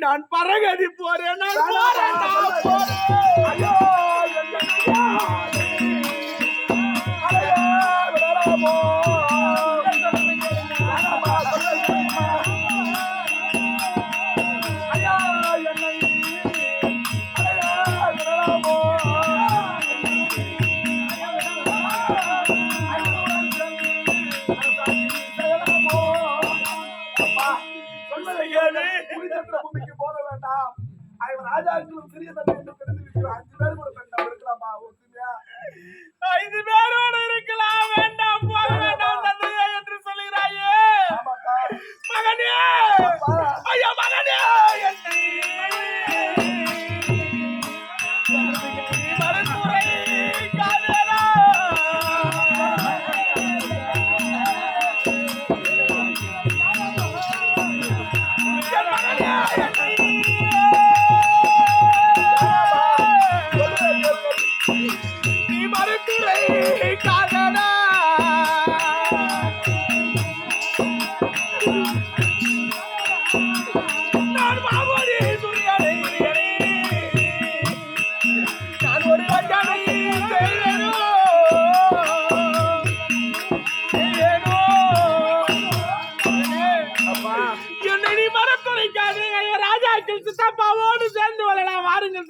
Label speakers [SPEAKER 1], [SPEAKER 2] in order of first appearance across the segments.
[SPEAKER 1] நான் பரகதி போறேன் நான் போறேன் நான் போறேன்
[SPEAKER 2] ராஜாக்களும் சிறிய தந்தை என்று அஞ்சு பேர் கூட பெண் நம்ம இருக்கலாமா ஒத்துமையா?
[SPEAKER 1] ஐந்து பேரோடு இருக்கலாம். வேண்டாம் போக வேண்டாம் தந்தையே என்று சொல்கிறாயே மகனே!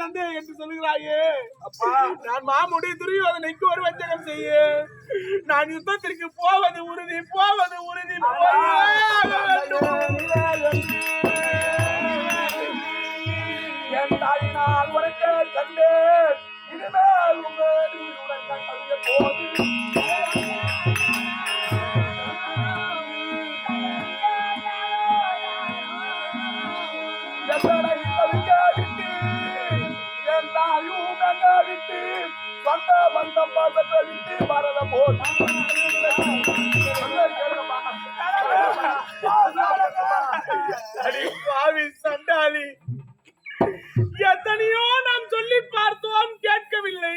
[SPEAKER 1] தந்தை என்று சொல்லுகிறாயே.
[SPEAKER 2] அப்பா
[SPEAKER 1] நான் மாமுடி துரியோதனைக்கு ஒரு வஞ்சகம் செய்ய. நான் யுத்தத்திற்கு போவது உறுதி போவது உறுதி.
[SPEAKER 2] என் தாயினால் உனக்கே கண்டேன். இனிமேல் உங்கள் போது பாசத்தை விட்டு மரண போது
[SPEAKER 1] அடி பாவி சண்டாளி. எத்தனையோ நாம் சொல்லி பார்த்தோம் கேட்கவில்லை.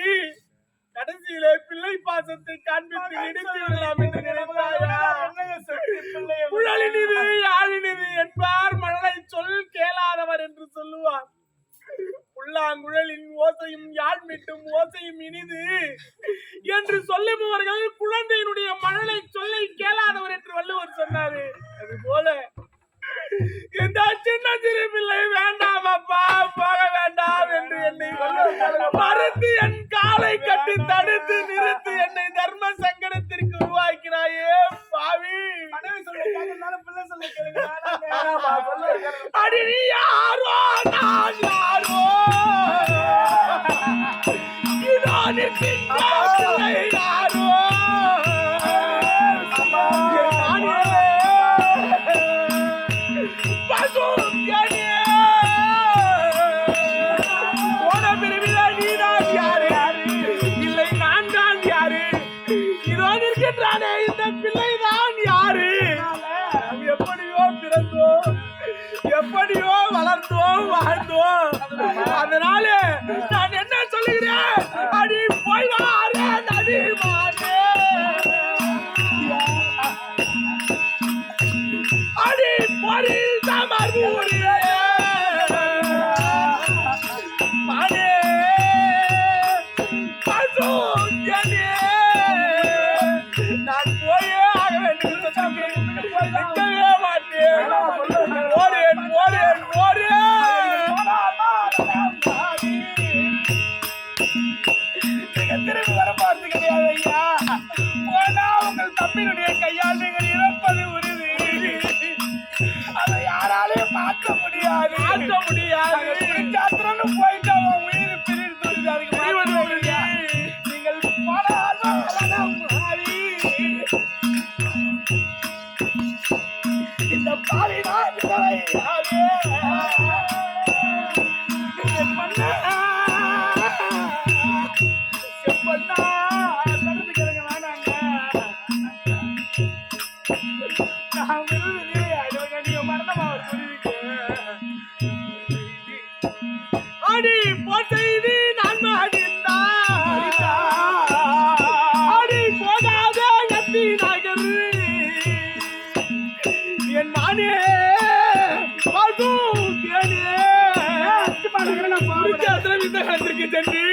[SPEAKER 1] கடைசியிலே பிள்ளை பாசத்தை காண்பித்து இடித்து விடலாம் என்று நினைத்தாயா? என்பார் மழலை சொல் கேளாதவர் என்று சொல்லுவார். புல்லாங்குழலின் ஓசையும் யாழ் மீட்டும் ஓசையும் இனிது. என்று சொல்லுபவர்கள் குழந்தையினுடைய மழலை சொல்லை கேளாதவர் என்று வள்ளுவர் சொன்னாரு. அது போல இந்த சின்ன சிறு பிள்ளை வேண்டாம் அப்பா. 来阿莲 சென்று.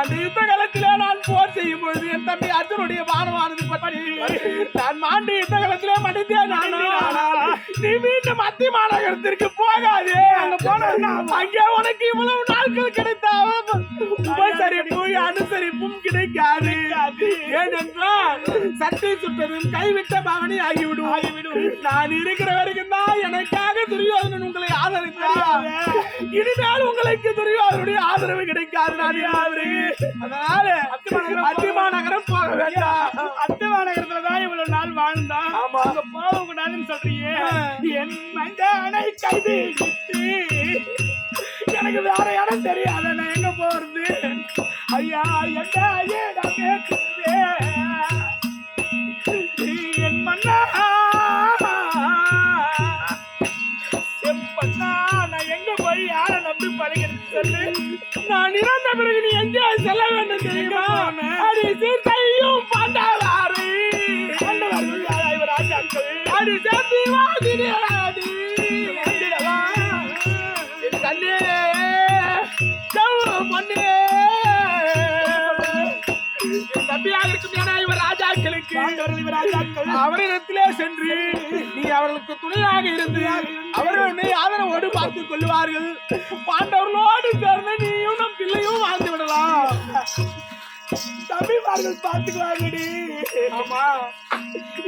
[SPEAKER 1] அந்த யுத்த களத்திலே நான் போர் செய்யும் பொழுது என் தம்பி அர்ஜுனுடைய பானமானது பற்றி நான் மாண்டு யுத்த களத்திலே மடிந்தேன். நானா நீ மீண்டும் மத்திய மாநகரத்திற்கு போகாதே. அங்க போனா அங்கே உனக்கு இவ்வளவு நாட்கள் கிடைத்த உபசரிப்பு அனுசரிப்பும் கிடைக்காது. ஏனென்றால் சட்டை சுட்டதும் கைவிட்ட பவனி ஆகிவிடும். ஆகிவிடும். நான் இருக்கிற வரைக்கும் தான் எனக்காக துரியோதனன் உங்களை ஆதரித்தார். இனிமேல் உங்களுக்கு துரியோதனுடைய ஆதரவு கிடைக்காது நான் அதனால அத்திமா நகரம் போக வேண்டாம்.
[SPEAKER 3] அத்தவா நகரத்துல தான் இவ்வளவு நாள் வாழ்ந்தான். அங்க போக கூடாதுன்னு சொல்றியே என் மஞ்சனை கைது எனக்கு வேற இடம் தெரியாத நான் எங்க போறது? ஐயா என்ன இடம் கேட்குது என் மன்னா என் நான் எங்க போய் யாரை நம்பி பழகிறது சொல்லு
[SPEAKER 1] நான் இறந்த பிறகு நீ எங்கே செல்ல வேண்டும் தெரியுமா அடி சீத்தையும் பாண்டாவாரு
[SPEAKER 3] ஆண்டவர்கள் யாரா இவர் ராஜாக்கள்
[SPEAKER 1] அடி சத்தி வாதினாடி கண்ணே
[SPEAKER 3] ராஜாக்கள்
[SPEAKER 1] அவரிடத்திலே சென்று நீ அவர்களுக்கு துணையாக இருந்து அவர்கள் உன்னை ஆதரவோடு பார்த்துக் கொள்வார்கள் பாண்டவர்களோடு சேர்ந்து நீயும் நம் பிள்ளையும் வாழ்ந்து விடலாம்.
[SPEAKER 3] தம்பிமார்கள் பாத்துக்குவாங்கடி
[SPEAKER 1] ஆமா.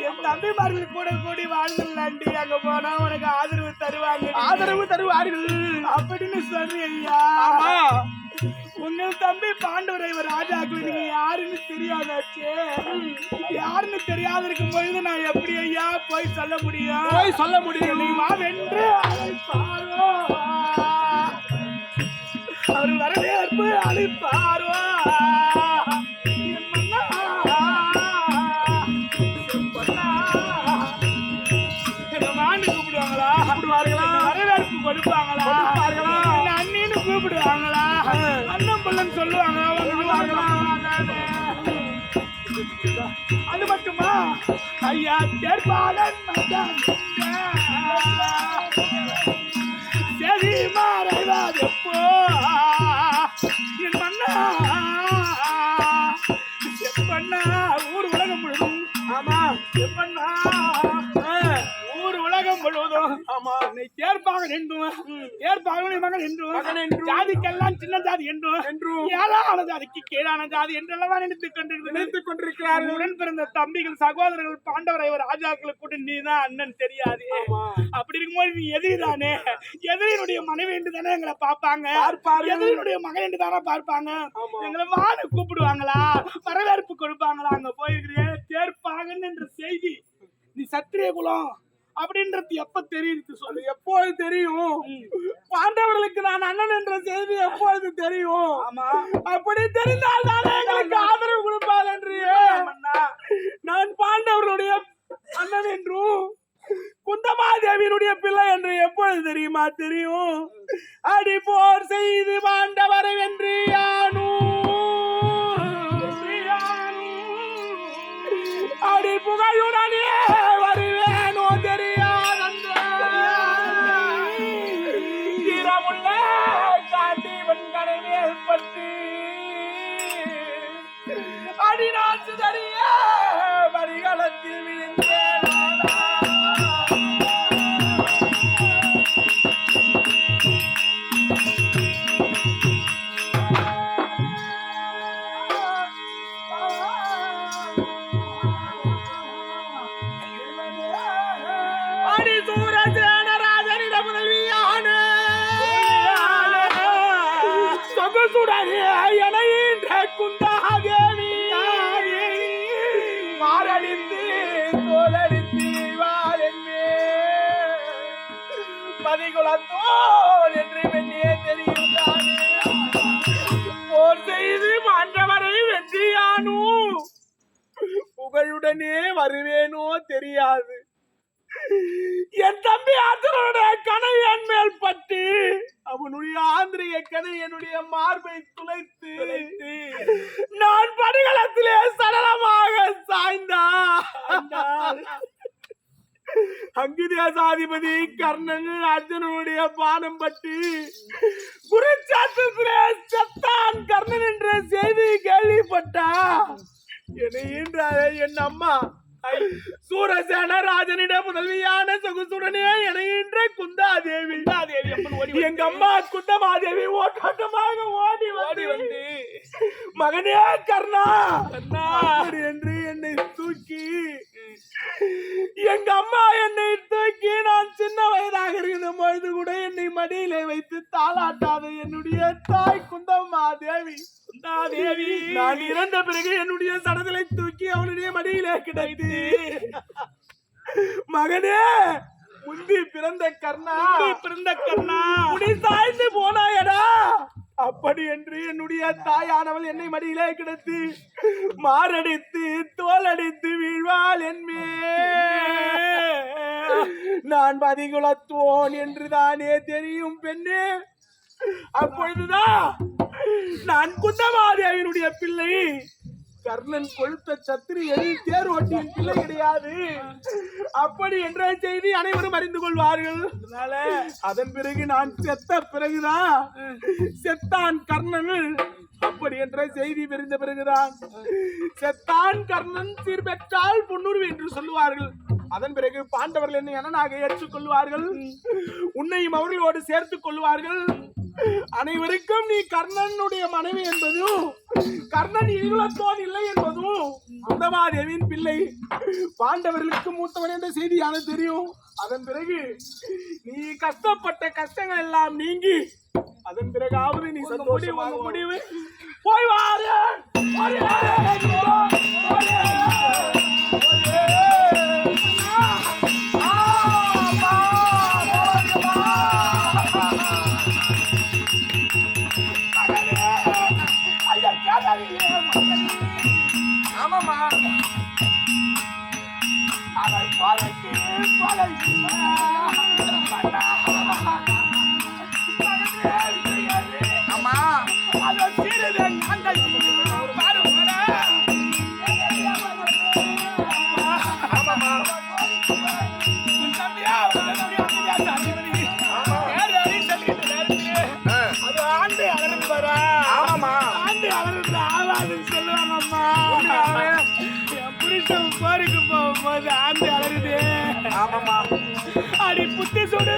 [SPEAKER 3] என் தம்பிமார்கள் கூட கூடி வாழ்ந்துடலாண்டி அங்க போனா உனக்கு ஆதரவு தருவாங்க
[SPEAKER 1] ஆதரவு தருவார்கள்.
[SPEAKER 3] அப்படின்னு சொல்லி ஐயா
[SPEAKER 1] ஆமா.
[SPEAKER 3] உங்க தம்பி பாண்டவர் இவர் ராஜாக்கள் நீங்க யாருன்னு தெரியாதாச்சே? யாருன்னு தெரியாத இருக்கும் பொழுது நான் எப்படி ஐயா போய் சொல்ல முடியும்?
[SPEAKER 1] போய் சொல்ல முடியும்.
[SPEAKER 3] நீ வா வென்று அழைப்பாரோ அவர் வரவேற்பு அழைப்பாரோ அது மட்டுமா? ஐயா தேர்பாளன் மச்சான் சரி மாறைவாது எப்போ? என் மன்னா ஊர் உலகம் முழுதும்.
[SPEAKER 1] ஆமா
[SPEAKER 3] எப்பண்ணா
[SPEAKER 1] ஆ, ஆமா.
[SPEAKER 3] தேர்ப்பாக என்றும் தேர்ப்பாக மகன் என்றும்
[SPEAKER 1] மகன் என்றும்.
[SPEAKER 3] ஜாதிக்கெல்லாம் சின்ன ஜாதி என்றும்
[SPEAKER 1] என்றும்.
[SPEAKER 3] ஏழான ஜாதிக்கு கீழான ஜாதி என்றெல்லாம் நினைத்துக் கொண்டிருக்கிறது.
[SPEAKER 1] நினைத்துக் கொண்டிருக்கிறார்கள்.
[SPEAKER 3] உடன் பிறந்த தம்பிகள் சகோதரர்கள் பாண்டவரை ஒரு ராஜாக்களுக்கு கூட நீ தான் அண்ணன் தெரியாது. அப்படி இருக்கும்போது நீ எதிரி தானே எதிரினுடைய மனைவி என்று தானே எங்களை பார்ப்பாங்க. எதிரினுடைய மகன் என்று தானே பார்ப்பாங்க. எங்களை வான்னு கூப்பிடுவாங்களா? வரவேற்பு கொடுப்பாங்களா? அங்க போயிருக்கிறியே தேர்ப்பாங்கன்னு என்ற செய்தி. நீ சத்திரிய குலம் அப்படின்றது எப்ப தெரியுது சொல்லு?
[SPEAKER 1] எப்போது தெரியும்? பாண்டவர்களுக்கு நான் அண்ணன் என்ற செய்தி எப்பொழுது தெரியும்?
[SPEAKER 3] ஆமா.
[SPEAKER 1] அப்படி தெரிந்தால் தானே எங்களுக்கு ஆதரவு கொடுப்பார் என்று. நான் பாண்டவர்களுடைய அண்ணன் என்றும் குந்தமாதேவியினுடைய பிள்ளை என்று எப்பொழுது தெரியுமா? தெரியும். அடி போர் செய்து பாண்டவரை வென்று யானூ. அடி புகழுடனே மாரடித்து தோலடித்து வாழென்மே பதிகுலத்தோல் என்று வெண்ணியே தெரியும் போர் செய்து மாண்டவரை வெற்றியானு? புகழுடனே வருவேனோ தெரியாது. என் தம்பி அர்ஜுனனுடைய கனவு என் மேல் பட்டு அவனுடைய ஆந்திரிய கனவு என்னுடைய மார்பை துளைத்து. நான் படுகளத்திலே சடலமாக சாய்ந்தான். அங்குதே மகசாதிபதி கர்ணன் அர்ஜுனனுடைய பானம் பட்டு குருச்சாத்திரத்திலே செத்தான் கர்ணன் என்ற செய்தி கேள்விப்பட்டா? என்னை ஈன்றாரே என் அம்மா. சூரசேன ராஜனிட முதல்வியான சகுசுரனே என்ற குந்தாதேவி. குந்தாதேவி எங்க அம்மா குந்தமாதேவி ஓட்டாட்டமாக ஓடி ஓடி வந்து மகனே கர்ணா! கர்ணா! என்று என்னை தூக்கி எங்க அம்மா என்னை தூக்கி நான் சின்ன வயதாக இருந்த பொழுது கூட என்னை மடியிலே வைத்து தாளாட்டாத. என்னுடைய தாய் குந்தம்மா தேவி குந்தாதேவி நான் இறந்த பிறகு என்னுடைய சடதலை தூக்கி அவளுடைய மடியிலே கிடைத்து மகனே முந்தி பிறந்த கர்ணா! பிறந்த கர்ணா! முடி சாய்ந்து போனாயடா அப்படி என்று என்னுடைய தாயானவள் என்னை மடியிலே கிடத்து மாரடித்து தோலடித்து வீழ்வாள் என்மே நான் பதிகுலத்துவோன் என்றுதானே தெரியும் பெண்ணே. அப்பொழுதுதான் நான் குந்தமாதேவியினுடைய பிள்ளை கர்ணன் கொழுத்த சத்திரியன் தேர் ஓட்டியின் பிள்ளை கிடையாது. அப்படி என்ற செய்தி அனைவரும் அறிந்து கொள்வார்கள். அதனால அதன் பிறகு நான் செத்த பிறகுதான் செத்தான் கர்ணன். அப்படி என்ற செய்தி தெரிந்த பிறகுதான் செத்தான் கர்ணன் சீர் பெற்றால் பொன்னுருவு என்று சொல்லுவார்கள். அதன் பிறகு பாண்டவர்கள் என்னை ஏற்றுக்கொள்வார்கள். உன்னையும் அவர்களோடு சேர்த்துக் கொள்வார்கள். அனைவருக்கும் நீ கர்ணனுடைய மனைவி என்பதும் கர்ணன் இகுலத்தோன் இல்லை என்பதும் அந்தமாதேவியின் பிள்ளை. பாண்டவர்களுக்கு மூத்தவன் என்ற செய்தியான தெரியும். அதன் பிறகு நீ கஷ்டப்பட்ட கஷ்டங்கள் எல்லாம் நீங்கி அதன் பிறகாவது நீ சந்தோஷமாக முடிவு போய் வாரு. ஆமாமா அதை பாலக்கு பாலக்கு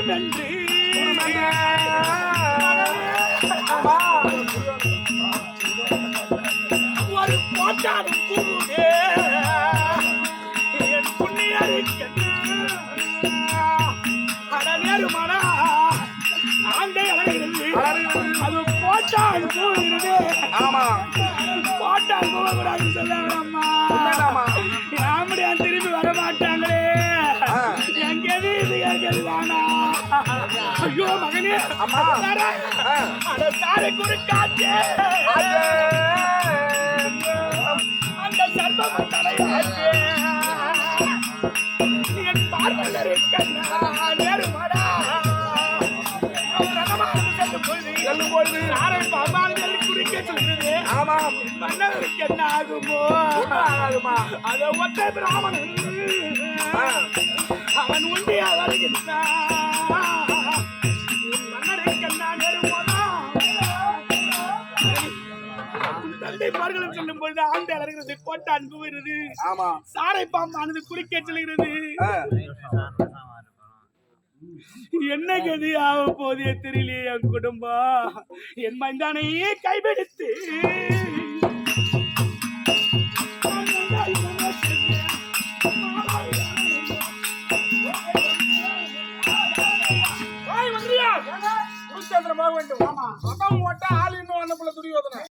[SPEAKER 1] என்று ஒரு போட்டாது கூடு என் புண்ணியருக்கு அடநேருமானா ஆண்டை அலறுகிறது அது போட்டால் போகிறது
[SPEAKER 2] ஆமா.
[SPEAKER 1] போட்டால் போகக்கூடாதுன்னு சொல்லாங்கம்மா
[SPEAKER 2] உண்மைதாம்மா. அம்மா.
[SPEAKER 1] அட சாரை குறுக்காச்சே அந்த சர்ப்பம் தலையாச்சே என் பார்வையில் இருக்கண்ணா நேருமாடா. அவர் ரகமாக செல்லும் பொழுது
[SPEAKER 2] செல்லும் பொழுது
[SPEAKER 1] சாரை பாம்பாளர்கள் குறுக்கே சொல்கிறது.
[SPEAKER 2] ஆமாம்
[SPEAKER 1] மன்னருக்கு என்ன ஆகுமோ?
[SPEAKER 2] ஆகாதுமா
[SPEAKER 1] அதை ஒற்றை பிராமணன். அவன் உண்டியா வருகின்றான் பொழுது ஆண்டு அலறுகிறது கோட்டை அன்புகிறது
[SPEAKER 2] ஆமா.
[SPEAKER 1] சாரை பாம்பானது குறுக்கே செல்கிறது. என்ன கதி ஆக போதே தெரியலையே என் குடும்பம் என் மைந்தானையே கைபிடித்து. வேண்டும். ஆமா. ஓட்ட ஆள் இன்னும் அண்ணப்புல துரியோதனை